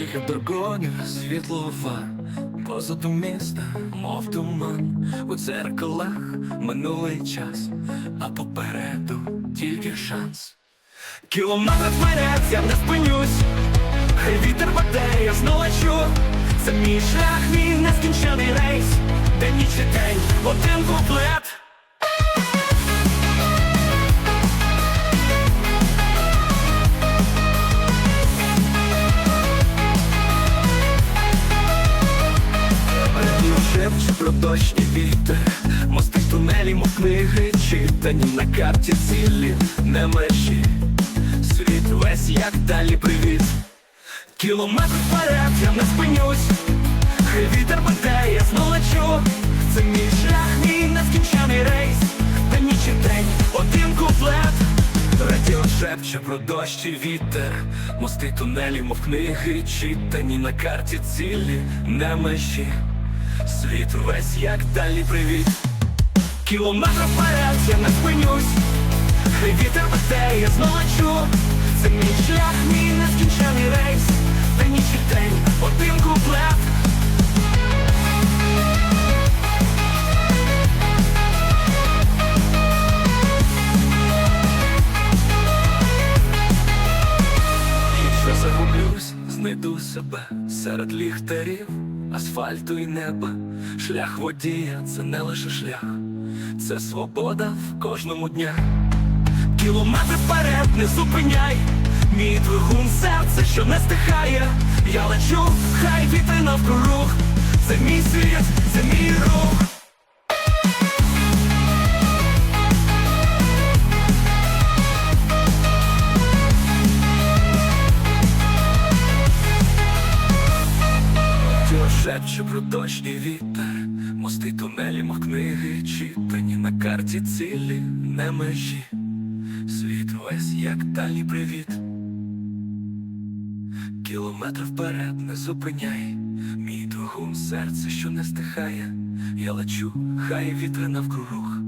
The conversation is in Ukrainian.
Тихе дорогоня, світлова, позаду міста, мов туман, у дзеркалах минулий час, а попереду тільки шанс. Кілометр вперед, я не спинюсь, хай вітер веде, я знову лечу Це мій шлях, мій нескінчений рейс, де ніч і день, один куплет. Радіо про дощ і вітер. Мости тунелі, мов книги читані. На карті цілі, не межі. Світ весь як далі привіт. Кілометр вперед, я не спинюсь. Хай вітер веде, я знов лечу. Це мій шлях, мій нескінчений рейс. Та ніч і день, один куплет. Радіо шепче про дощ і вітер. Мости тунелі, мов книги читані. На карті цілі, не межі Світ весь як далі привіт Кілометр вперед, я не спинюсь. Вітер веде, я знову лечу Це мій шлях, мій нескінчений рейс. Та ніч і день, один куплет. Якщо загублюсь, знайду себе серед ліхтарів, асфальту і неба. Шлях водія це не лише шлях, це свобода в кожному дня. Кілометр вперед, не зупиняй, мій двигун серце, що не стихає. Я лечу, хай піти навкруг, це мій світ, це мій рух. Шепче про дощ вітер, мости тунелі, мов книги, читані. На карті цілі, не межі, світ весь як далі привіт. Кілометр вперед не зупиняй, мій двигун серце, що не стихає, я лечу, хай вітри навкруг,